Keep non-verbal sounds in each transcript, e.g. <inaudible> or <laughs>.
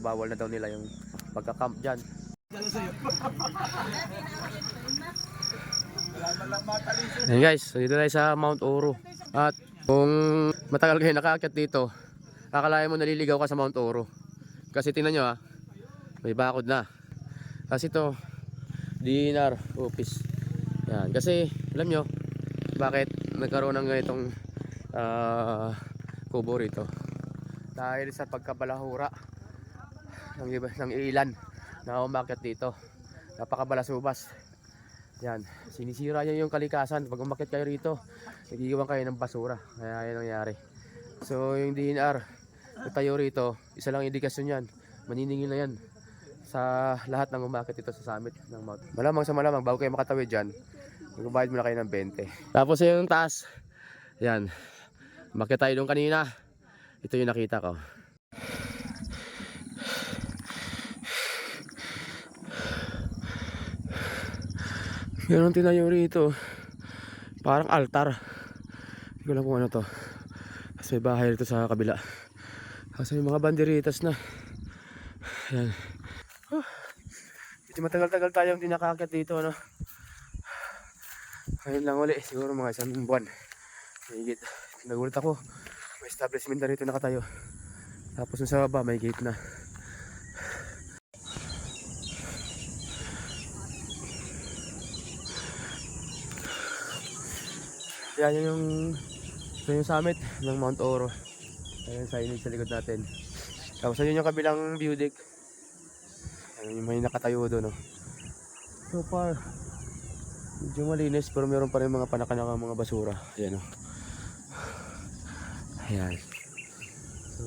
Bawal na daw nila yung pagka-camp dyan. Ayan guys, so dito tayo sa Mount Oro. At kung matagal kayo nakaakyat dito, akalain mo naliligaw ka sa Mount Oro. Kasi tingnan nyo ha, may bakod na. Kasi ito, dinar office. Yan, kasi alam nyo, bakit nagkaroon ng ganitong ah, kubo rito? Dahil sa pagkabalahura ng, ng ilan na umakyat dito. Napakabalasubas. Yan, sinisira niya yung kalikasan. Pag umakyat kayo rito, nagigiwan kayo ng basura. Kaya yan ang nangyari. So yung DNR, tayo rito, isa lang indikasyon yan. Maniningil na yan sa lahat ng umakyat dito sa summit ng Mount. Malamang sa malamang, bago kayo makatawid dyan, magbabayad muna kayo ng 20. Tapos yung taas, yan, umakyat tayo doon kanina. Ito yung nakita ko. Meron tinayo rito. Parang altar. Hindi ko alam kung ano to. Kasi may bahay rito sa kabila. Kasi may mga banderitas na. Ayan. Oh. Medyo matagal-tagal tayong di nakakit dito. Ano? Ngayon lang uli. Siguro mga isang buwan. Higit. Nagulat ako. May establishment na rito nakatayo. Tapos sa baba may gate na. Yan yun yung ito yung summit ng Mount Oro. Ayan signage sa likod natin. Tapos ayun yung kabilang view deck. Ayun yung may nakatayo doon. No? So far, medyo malinis pero meron pa rin mga panakanakang mga basura. Ayan o. Ayan. So,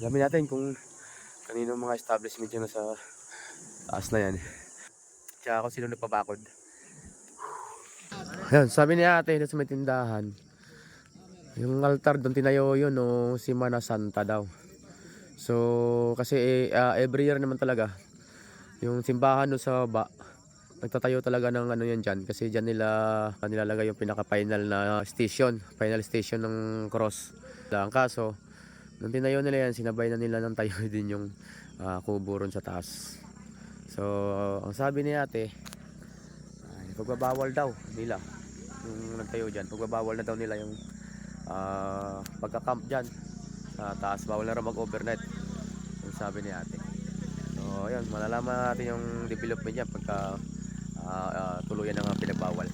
alamin natin kung kanino mga establishment yung nasa taas na yan. Tsaka kung sino nagpabakod. Ayan, sabi ni ate doon sa may tindahan, yung altar doon tinayo yun no, Simana Santa daw. So, kasi ah, every year naman talaga, yung simbahan doon sa baba, nagtatayo talaga ng ano yan dyan. Kasi dyan nila nilalagay yung pinaka-final na station, final station ng cross. Ang kaso, nung tinayo nila yan, sinabay na nila ng tayo <laughs> din yung ah, kubo sa taas. So, ang sabi ni ate, pagbabawal daw nila yung nagtayo dyan. Pagbabawal na daw nila yung ah, pagka-camp dyan sa taas. Bawal na rin mag-overnight. Yung sabi ni ate. So, ayun, malalaman natin yung development niya pagka ah, ah, tuluyan nga pinagbawal.